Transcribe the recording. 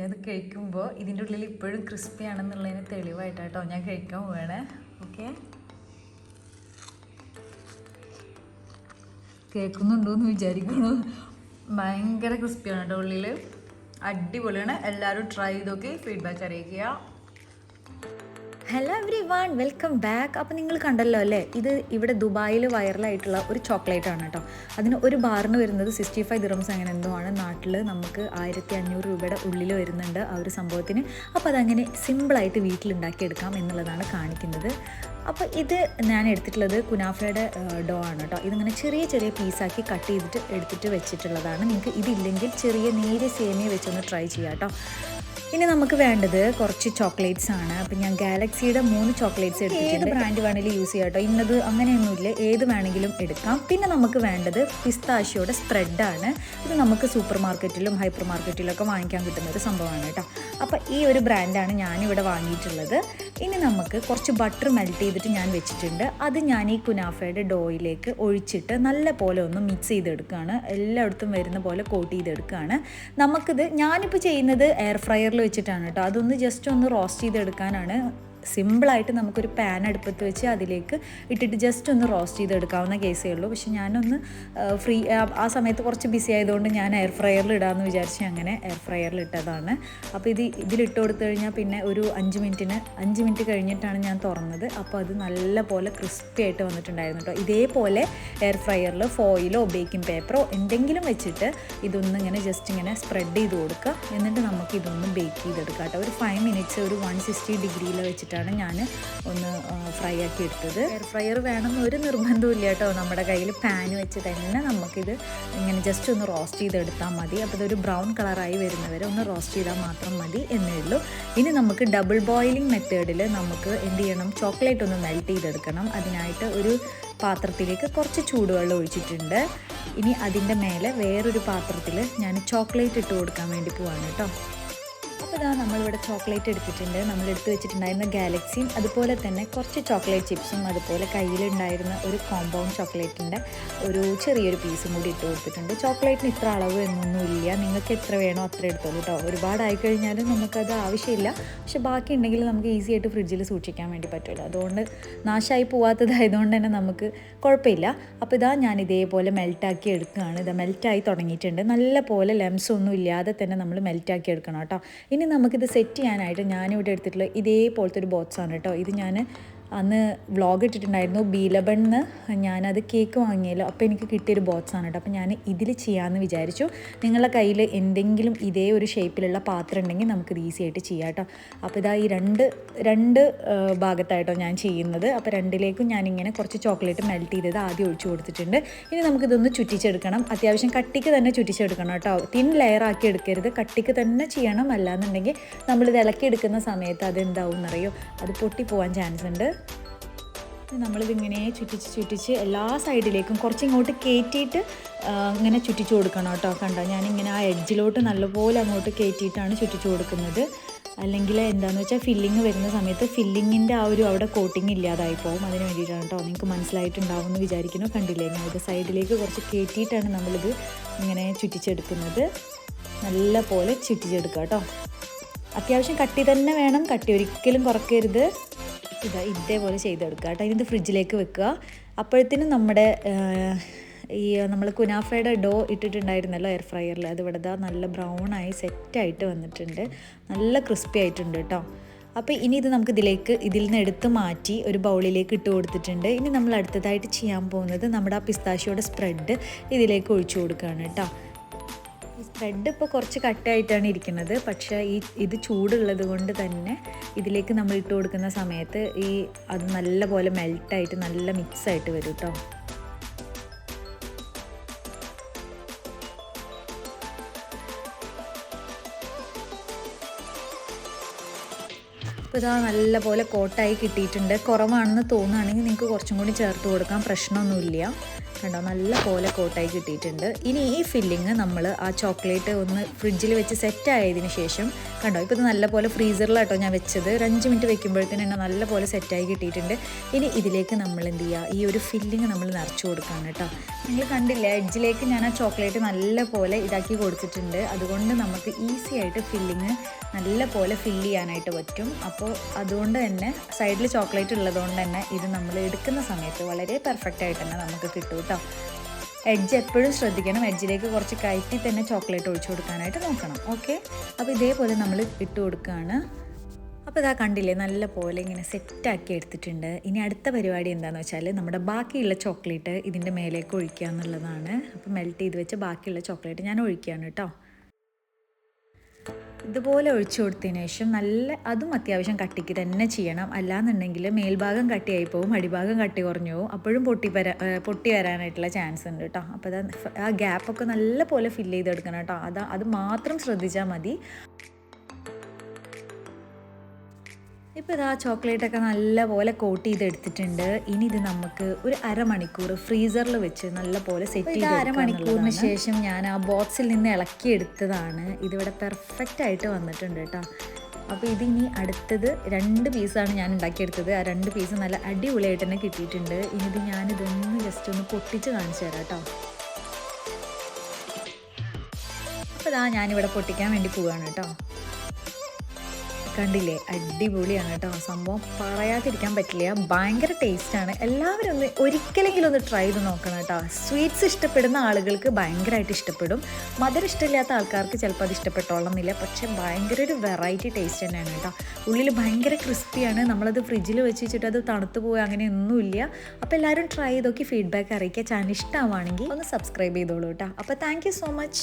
ഞാനത് കഴിക്കുമ്പോൾ ഇതിന്റെ ഉള്ളിൽ ഇപ്പോഴും ക്രിസ്പി ആണെന്നുള്ളതിന് തെളിവായിട്ടാട്ടോ ഞാൻ കഴിക്കാൻ പോവാണ്. ഓക്കെ കേൾക്കുന്നുണ്ടോ എന്ന് വിചാരിക്കുന്നു. ഭയങ്കര ക്രിസ്പിയാണ് കേട്ടോ ഉള്ളിൽ അടിപൊളിയാണ്. എല്ലാവരും ട്രൈ ചെയ്തൊക്കെ ഫീഡ്ബാക്ക് അറിയിക്കുക. Hello everyone welcome back അപ്പോൾ നിങ്ങൾ കണ്ടല്ലോ അല്ലേ? ഇത് ഇവിടെ ദുബായിൽ വൈറലായിട്ടുള്ള ഒരു ചോക്ലേറ്റ് ആണ് കേട്ടോ അതിന് ഒരു ബാറിന് വരുന്നത് സിക്സ്റ്റി ഫൈവ് ദിറംസ് അങ്ങനെ എന്തോ ആണ്. നാട്ടിൽ നമുക്ക് ആയിരത്തി അഞ്ഞൂറ് രൂപയുടെ ഉള്ളിൽ വരുന്നുണ്ട് ആ ഒരു സംഭവത്തിന്. അപ്പോൾ അതങ്ങനെ സിമ്പിളായിട്ട് വീട്ടിലുണ്ടാക്കിയെടുക്കാം എന്നുള്ളതാണ് കാണിക്കുന്നത്. അപ്പോൾ ഇത് ഞാൻ എടുത്തിട്ടുള്ളത് കുനാഫയുടെ ഡോ ആണ് കേട്ടോ ഇതിങ്ങനെ ചെറിയ ചെറിയ പീസാക്കി കട്ട് ചെയ്തിട്ട് എടുത്തിട്ട് വെച്ചിട്ടുള്ളതാണ്. നിങ്ങൾക്ക് ഇതില്ലെങ്കിൽ ചെറിയ നേരിയ സേമിയ വെച്ചൊന്ന് ട്രൈ ചെയ്യാം കേട്ടോ ഇനി നമുക്ക് വേണ്ടത് കുറച്ച് ചോക്ലേറ്റ്സ് ആണ്. അപ്പം ഞാൻ ഗാലക്സിയുടെ മൂന്ന് ചോക്ലേറ്റ്സ് എടുത്തിട്ടുണ്ട്. ഏത് ബ്രാൻഡ് വേണമെങ്കിലും യൂസ് ചെയ്യാം കേട്ടോ ഇന്നത് അങ്ങനെയൊന്നുമില്ല. ഏത് വേണമെങ്കിലും എടുക്കാം. പിന്നെ നമുക്ക് വേണ്ടത് പിസ്താഷിയോടെ സ്പ്രെഡാണ് ഇത് നമുക്ക് സൂപ്പർ മാർക്കറ്റിലും ഹൈപ്പർ മാർക്കറ്റിലും ഒക്കെ വാങ്ങിക്കാൻ കിട്ടുന്ന ഒരു സംഭവമാണ് കേട്ടോ. അപ്പോൾ ഈ ഒരു ബ്രാൻഡാണ് ഞാനിവിടെ വാങ്ങിയിട്ടുള്ളത്. ഇനി നമുക്ക് കുറച്ച് ബട്ടർ മെൽറ്റ് ചെയ്തിട്ട് ഞാൻ വെച്ചിട്ടുണ്ട്. അത് ഞാൻ ഈ കുനാഫയുടെ ഡോയിലേക്ക് ഒഴിച്ചിട്ട് നല്ല പോലെ ഒന്ന് മിക്സ് ചെയ്തെടുക്കുകയാണ്. എല്ലായിടത്തും വരുന്ന പോലെ കോട്ട് ചെയ്തെടുക്കുകയാണ്. നമുക്കിത് ഞാനിപ്പോൾ ചെയ്യുന്നത് എയർ ഫ്രയറിൽ വെച്ചിട്ടാണ് കേട്ടോ. അതൊന്ന് ജസ്റ്റ് ഒന്ന് റോസ്റ്റ് ചെയ്തെടുക്കാനാണ്. സിമ്പിളായിട്ട് നമുക്കൊരു പാൻ അടുപ്പത്ത് വെച്ച് അതിലേക്ക് ഇട്ടിട്ട് ജസ്റ്റ് ഒന്ന് റോസ്റ്റ് ചെയ്തെടുക്കാവുന്ന കേസേ ഉള്ളൂ. പക്ഷെ ഞാനൊന്ന് ഫ്രീ ആ സമയത്ത് കുറച്ച് ബിസി ആയതുകൊണ്ട് ഞാൻ എയർ ഫ്രയറിൽ ഇടാമെന്ന് വിചാരിച്ച് അങ്ങനെ എയർ ഫ്രയറിൽ ഇട്ടതാണ്. അപ്പോൾ ഇത് ഇതിലിട്ട് കൊടുത്തു കഴിഞ്ഞാൽ പിന്നെ ഒരു അഞ്ച് മിനിറ്റിന് അഞ്ച് മിനിറ്റ് കഴിഞ്ഞിട്ടാണ് ഞാൻ തുറന്നത്. അപ്പോൾ അത് നല്ല പോലെ ക്രിസ്പി ആയിട്ട് വന്നിട്ടുണ്ടായിരുന്നു കേട്ടോ ഇതേപോലെ എയർ ഫ്രയറിൽ ഫോയിലോ ബേക്കിംഗ് പേപ്പറോ എന്തെങ്കിലും വെച്ചിട്ട് ഇതൊന്ന് ഇങ്ങനെ ജസ്റ്റ് ഇങ്ങനെ സ്പ്രെഡ് ചെയ്ത് കൊടുക്കുക എന്നിട്ട് നമുക്ക് ഇതൊന്ന് ബേക്ക് ചെയ്തെടുക്കാം കേട്ടോ ഒരു ഫൈവ് മിനിറ്റ്സ് ഒരു വൺ സിക്സ്റ്റി ഡിഗ്രിയിൽ വെച്ചിട്ടാണ് ഞാൻ ഒന്ന് ഫ്രൈ ആക്കി എടുത്തത്. എയർ ഫ്രയർ വേണമെന്ന് ഒരു നിർബന്ധവും ഇല്ല കേട്ടോ. നമ്മുടെ കയ്യിൽ പാൻ വെച്ച് തന്നെ നമുക്കിത് ഇങ്ങനെ ജസ്റ്റ് ഒന്ന് റോസ്റ്റ് ചെയ്തെടുത്താൽ മതി. അപ്പോൾ ഇതൊരു ബ്രൗൺ കളറായി വരുന്നവരെ ഒന്ന് റോസ്റ്റ് ചെയ്താൽ മാത്രം മതി എന്നേ ഉള്ളൂ. ഇനി നമുക്ക് ഡബിൾ ബോയിലിംഗ് മെത്തേഡിൽ നമുക്ക് എന്ത് ചെയ്യണം? ചോക്ലേറ്റ് ഒന്ന് മെൽറ്റ് ചെയ്തെടുക്കണം. അതിനായിട്ട് ഒരു പാത്രത്തിലേക്ക് കുറച്ച് ചൂടുവെള്ളം ഒഴിച്ചിട്ടുണ്ട്. ഇനി അതിന്റെ മേലെ വേറൊരു പാത്രത്തിൽ ഞാൻ ചോക്ലേറ്റ് ഇട്ട് കൊടുക്കാൻ വേണ്ടി പോവാണ് കേട്ടോ. അപ്പോൾ ഇതാ നമ്മളിവിടെ ചോക്ലേറ്റ് എടുത്തിട്ടുണ്ട്. നമ്മൾ എടുത്ത് വെച്ചിട്ടുണ്ടായിരുന്ന ഗാലക്സിയും അതുപോലെ തന്നെ കുറച്ച് ചോക്ലേറ്റ് ചിപ്സും അതുപോലെ കയ്യിലുണ്ടായിരുന്ന ഒരു കോമ്പൗണ്ട് ചോക്ലേറ്റിന്റെ ഒരു ചെറിയൊരു പീസും കൂടി ഇട്ട് കൊടുത്തിട്ടുണ്ട്. ചോക്ലേറ്റിന് ഇത്ര അളവ് എന്നൊന്നുമില്ല. നിങ്ങൾക്ക് എത്ര വേണോ അത്ര എടുത്തോളൂ കേട്ടോ ഒരുപാടായി കഴിഞ്ഞാലും നമുക്കത് ആവശ്യമില്ല. പക്ഷെ ബാക്കി ഉണ്ടെങ്കിൽ നമുക്ക് ഈസി ആയിട്ട് ഫ്രിഡ്ജിൽ സൂക്ഷിക്കാൻ വേണ്ടി പറ്റുമല്ലോ. അതുകൊണ്ട് നാശമായി പോവാത്തതായതുകൊണ്ട് തന്നെ നമുക്ക് കുഴപ്പമില്ല. അപ്പോൾ ഇതാ ഞാൻ ഇതേപോലെ മെൽറ്റാക്കി എടുക്കുകയാണ്. ഇത് മെൽറ്റായി തുടങ്ങിയിട്ടുണ്ട്. നല്ല പോലെ ലെംസ് ഒന്നും ഇല്ലാതെ തന്നെ നമ്മൾ മെൽറ്റാക്കി എടുക്കണം കേട്ടോ. ഇനി നമുക്കിത് സെറ്റ് ചെയ്യാനായിട്ട് ഞാനിവിടെ എടുത്തിട്ടുള്ള ഇതേപോലത്തെ ഒരു ബോക്സാണ് കേട്ടോ. ഇത് ഞാൻ അന്ന് വ്ളോഗ് ഇട്ടിട്ടുണ്ടായിരുന്നു ബീലബണ്ണ് ഞാനത് കേക്ക് വാങ്ങിയല്ലോ. അപ്പോൾ എനിക്ക് കിട്ടിയൊരു ആണ് കേട്ടോ അപ്പോൾ ഞാൻ ഇതിൽ ചെയ്യാമെന്ന് വിചാരിച്ചു. നിങ്ങളുടെ കയ്യിൽ എന്തെങ്കിലും ഇതേ ഒരു ഷേപ്പിലുള്ള പാത്രം ഉണ്ടെങ്കിൽ നമുക്കിത് ഈസി ആയിട്ട് ചെയ്യാം കേട്ടോ അപ്പോൾ ഇതാ ഈ രണ്ട് രണ്ട് ഭാഗത്തായിട്ടോ ഞാൻ ചെയ്യുന്നത്. അപ്പോൾ രണ്ടിലേക്കും ഞാനിങ്ങനെ കുറച്ച് ചോക്ലേറ്റ് മെൽറ്റ് ചെയ്തത് ആദ്യം ഒഴിച്ചു കൊടുത്തിട്ടുണ്ട്. ഇനി നമുക്കിതൊന്ന് ചുറ്റിച്ചെടുക്കണം. അത്യാവശ്യം കട്ടിക്ക് തന്നെ ചുറ്റിച്ചെടുക്കണം കേട്ടോ തിൻ ലെയർ ആക്കി എടുക്കരുത്. കട്ടിക്ക് തന്നെ ചെയ്യണം. അല്ലാന്നുണ്ടെങ്കിൽ നമ്മളിത് ഇളക്കി എടുക്കുന്ന സമയത്ത് അതെന്താവും എന്നറിയോ അത് പൊട്ടിപ്പോവാൻ ചാൻസ് ഉണ്ട്. നമ്മളിതിങ്ങനെ ചുറ്റിച്ച് ചുറ്റിച്ച് എല്ലാ സൈഡിലേക്കും കുറച്ച് ഇങ്ങോട്ട് കയറ്റിയിട്ട് ഇങ്ങനെ ചുറ്റിച്ച് കൊടുക്കണം കേട്ടോ. കണ്ടോ? ഞാനിങ്ങനെ ആ എഡ്ജിലോട്ട് നല്ലപോലെ അങ്ങോട്ട് കയറ്റിയിട്ടാണ് ചുറ്റിച്ച് കൊടുക്കുന്നത്. അല്ലെങ്കിൽ എന്താണെന്ന് വെച്ചാൽ ഫില്ലിങ് വരുന്ന സമയത്ത് ഫില്ലിങ്ങിന്റെ ആ ഒരു അവിടെ കോട്ടിങ് ഇല്ലാതായി പോകും. അതിന് വേണ്ടിയിട്ടാണ് കേട്ടോ. നിങ്ങൾക്ക് മനസ്സിലായിട്ടുണ്ടാവും എന്ന് വിചാരിക്കുന്നു. കണ്ടില്ലേ? ഇത് സൈഡിലേക്ക് കുറച്ച് കയറ്റിയിട്ടാണ് നമ്മളിത് ഇങ്ങനെ ചുറ്റിച്ചെടുക്കുന്നത്. നല്ല പോലെ ചുറ്റിച്ചെടുക്കുക കേട്ടോ. അത്യാവശ്യം കട്ടി തന്നെ വേണം. കട്ടി ഒരിക്കലും കുറയ്ക്കരുത് ഇതാ ഇതേപോലെ ചെയ്തെടുക്കുക കേട്ടോ. ഇത് ഫ്രിഡ്ജിലേക്ക് വെക്കുക. അപ്പോഴത്തേനും നമ്മുടെ ഈ നമ്മൾ കുനാഫയുടെ ഡോ ഇട്ടിട്ടുണ്ടായിരുന്നല്ലോ എയർ ഫ്രയറിൽ അത് ഇവിടെ നല്ല ബ്രൗൺ ആയി സെറ്റായിട്ട് വന്നിട്ടുണ്ട്. നല്ല ക്രിസ്പി ആയിട്ടുണ്ട് കേട്ടോ. അപ്പോൾ ഇനി ഇത് നമുക്ക് ഇതിലേക്ക് ഇതിൽ നിന്ന് എടുത്ത് മാറ്റി ഒരു ബൗളിലേക്ക് ഇട്ട് കൊടുത്തിട്ടുണ്ട്. ഇനി നമ്മൾ അടുത്തതായിട്ട് ചെയ്യാൻ പോകുന്നത് നമ്മുടെ ആ പിസ്താശിയുടെ സ്പ്രെഡ് ഇതിലേക്ക് ഒഴിച്ചു കൊടുക്കുകയാണ് കേട്ടോ. ഈ സ്പ്രെഡ് ഇപ്പോൾ കുറച്ച് കട്ടായിട്ടാണ് ഇരിക്കുന്നത്. പക്ഷേ ഈ ഇത് ചൂടുള്ളത് കൊണ്ട് തന്നെ ഇതിലേക്ക് നമ്മൾ ഇട്ട് കൊടുക്കുന്ന സമയത്ത് ഈ അത് നല്ല പോലെ മെൽട്ടായിട്ട് നല്ല മിക്സായിട്ട് വരും കേട്ടോ അപ്പോൾ ഇതാ നല്ല പോലെ കോട്ടായി കിട്ടിയിട്ടുണ്ട്. കുറവാണെന്ന് തോന്നുകയാണെങ്കിൽ നിങ്ങൾക്ക് കുറച്ചും കൂടി ചേർത്ത് കൊടുക്കാം. പ്രശ്നമൊന്നുമില്ല. കണ്ടോ? നല്ല പോലെ കോട്ടായി കിട്ടിയിട്ടുണ്ട്. ഇനി ഈ ഫില്ലിങ് നമ്മൾ ആ ചോക്ലേറ്റ് ഒന്ന് ഫ്രിഡ്ജിൽ വെച്ച് സെറ്റ് ആയതിന് ശേഷം കണ്ടോ? ഇപ്പോൾ ഇത് നല്ല പോലെ ഫ്രീസറിലാട്ടോ ഞാൻ വെച്ചത്. ഒരു അഞ്ച് മിനിറ്റ് വെക്കുമ്പോഴത്തേന് എന്നെ നല്ല പോലെ സെറ്റായി കിട്ടിയിട്ടുണ്ട്. ഇനി ഇതിലേക്ക് നമ്മൾ എന്ത് ചെയ്യുക? ഈ ഒരു ഫില്ലിങ് നമ്മൾ നിറച്ച് കൊടുക്കുകയാണ് കേട്ടോ. നിങ്ങൾ കണ്ടില്ല? എഡ്ജിലേക്ക് ഞാൻ ആ ചോക്ലേറ്റ് നല്ല പോലെ ഇതാക്കി കൊടുത്തിട്ടുണ്ട്. അതുകൊണ്ട് നമുക്ക് ഈസി ആയിട്ട് ഫില്ലിങ് നല്ല പോലെ ഫില്ല് ചെയ്യാനായിട്ട് പറ്റും. അപ്പോൾ അതുകൊണ്ട് തന്നെ സൈഡിൽ ചോക്ലേറ്റ് ഉള്ളതുകൊണ്ട് തന്നെ ഇത് നമ്മൾ എടുക്കുന്ന സമയത്ത് വളരെ പെർഫെക്റ്റ് ആയിട്ട് തന്നെ നമുക്ക് കിട്ടും കേട്ടോ. എഡ്ജ് എപ്പോഴും ശ്രദ്ധിക്കണം. എഡ്ജിലേക്ക് കുറച്ച് കയറ്റി തന്നെ ചോക്ലേറ്റ് ഒഴിച്ചു കൊടുക്കാനായിട്ട് നോക്കണം. ഓക്കെ അപ്പോൾ ഇതേപോലെ നമ്മൾ ഇട്ട് കൊടുക്കുകയാണ് അപ്പോൾ ഇതാ കണ്ടില്ലേ നല്ല പോലെ ഇങ്ങനെ സെറ്റാക്കി എടുത്തിട്ടുണ്ട്. ഇനി അടുത്ത പരിപാടി എന്താണെന്ന് വെച്ചാൽ നമ്മുടെ ബാക്കിയുള്ള ചോക്ലേറ്റ് ഇതിന്റെ മേലേക്ക് ഒഴിക്കുക എന്നുള്ളതാണ്. അപ്പോൾ മെൽറ്റ് ചെയ്ത് വെച്ച് ബാക്കിയുള്ള ചോക്ലേറ്റ് ഞാൻ ഒഴിക്കുകയാണ് കേട്ടോ. ഇതുപോലെ ഒഴിച്ചു കൊടുത്തതിന് ശേഷം നല്ല അതും അത്യാവശ്യം കട്ടിക്ക് തന്നെ ചെയ്യണം. അല്ലാന്നുണ്ടെങ്കിൽ മേൽഭാഗം കട്ടിയായി പോകും അടിഭാഗം കട്ടി കുറഞ്ഞു പോകും അപ്പോഴും പൊട്ടി വരാ പൊട്ടി വരാനായിട്ടുള്ള ചാൻസ് ഉണ്ട് കേട്ടോ അപ്പോൾ ആ ഗ്യാപ്പൊക്കെ നല്ല പോലെ ഫില്ല് ചെയ്തെടുക്കണം കേട്ടോ അത് അത് മാത്രം ശ്രദ്ധിച്ചാൽ മതി. ഇപ്പോൾ ഇതാ ചോക്ലേറ്റൊക്കെ നല്ല പോലെ കോട്ട് ചെയ്തെടുത്തിട്ടുണ്ട്. ഇനി ഇത് നമുക്ക് ഒരു അരമണിക്കൂർ ഫ്രീസറിൽ വെച്ച് നല്ലപോലെ സെറ്റ് ചെയ്ത് അരമണിക്കൂറിന് ശേഷം ഞാൻ ആ ബോക്സിൽ നിന്ന് ഇളക്കി എടുത്തതാണ് ഇതിവിടെ പെർഫെക്റ്റ് ആയിട്ട് വന്നിട്ടുണ്ട് കേട്ടോ. അപ്പോൾ ഇതിനി അടുത്തത് രണ്ട് പീസാണ് ഞാൻ ഉണ്ടാക്കിയെടുത്തത്. ആ രണ്ട് പീസ് നല്ല അടിപൊളിയായിട്ട് തന്നെ കിട്ടിയിട്ടുണ്ട്. ഇനി ഇത് ഞാനിതൊന്ന് ജസ്റ്റ് ഒന്ന് പൊട്ടിച്ച് കാണിച്ചു തരാം കേട്ടോ. അപ്പോൾ ഇതാ ഞാനിവിടെ പൊട്ടിക്കാൻ വേണ്ടി പോവുകയാണ് കേട്ടോ. കണ്ടില്ലേ? അടിപൊളിയാണ് കേട്ടോ. സംഭവം പറയാതിരിക്കാൻ പറ്റില്ല. ഭയങ്കര ടേസ്റ്റാണ് എല്ലാവരും ഒന്ന് ഒരിക്കലെങ്കിലും ഒന്ന് ട്രൈ ചെയ്ത് നോക്കണം കേട്ടോ. സ്വീറ്റ്സ് ഇഷ്ടപ്പെടുന്ന ആളുകൾക്ക് ഭയങ്കരമായിട്ട് ഇഷ്ടപ്പെടും. മധുരം ഇഷ്ടമില്ലാത്ത ആൾക്കാർക്ക് ചിലപ്പോൾ അത് ഇഷ്ടപ്പെട്ടോളന്നില്ല. പക്ഷെ ഭയങ്കര ഒരു വെറൈറ്റി ടേസ്റ്റ് തന്നെയാണ് കേട്ടോ. ഉള്ളിൽ ഭയങ്കര ക്രിസ്പിയാണ് നമ്മളത് ഫ്രിഡ്ജിൽ വെച്ച് വെച്ചിട്ട് അത് തണുത്ത് പോയി അങ്ങനെയൊന്നുമില്ല അപ്പോൾ എല്ലാവരും ട്രൈ ചെയ്ത് നോക്കി ഫീഡ്ബാക്ക് അറിയിക്കുക. ചാനൽ ഇഷ്ടമാണെങ്കിൽ ഒന്ന് സബ്സ്ക്രൈബ് ചെയ്തോളൂ കേട്ടോ. അപ്പോൾ താങ്ക് സോ മച്ച്